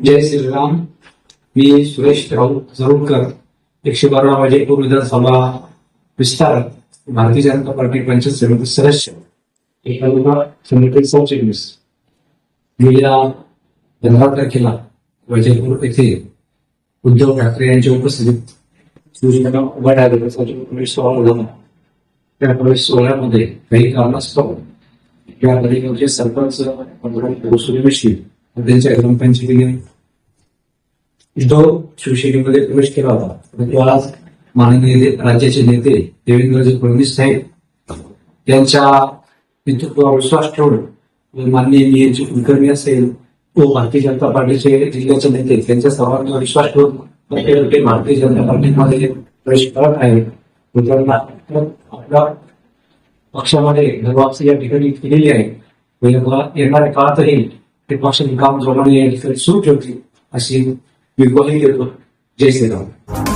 जय श्रीराम. मी सुरेश राऊत जरूरकर एकशे बारा वाजेपूर विधानसभा विस्तार भारतीय जनता पार्टी पंचायत समिती सदस्य एकात्मता गेल्या पंधरा तारखेला वैजयपूर येथे उद्धव ठाकरे यांच्या उपस्थितीत शिवसेना उभा डायरेक्टरसाठी प्रवेश सोहळा झाला त्या प्रवेश सोहळ्यामध्ये काही कारणास्तव या तालुक्याचे सरपंच सूर्यवंशी त्यांच्या ग्रामपंचायतीने उद्धव शिवसेनेमध्ये प्रवेश केला होता. परंतु आज माननीय राज्याचे नेते देवेंद्रजी फडणवीस साहेब यांच्या नेतृत्वावर विश्वास ठेवून माननीय मी कुलकर्णी असेल तो भारतीय जनता पार्टीचे जिल्ह्याचे नेते त्यांच्या सर्वांवर विश्वास ठेवून भारतीय जनता पार्टीमध्ये प्रवेश करत आहे. आपल्या पक्षामध्ये या ठिकाणी केलेली आहे. व या- येणाऱ्या काळातही ते पक्षाचे काम जोडणे सूट होती अशी मी ग्वाही देतो. जय श्रीराम.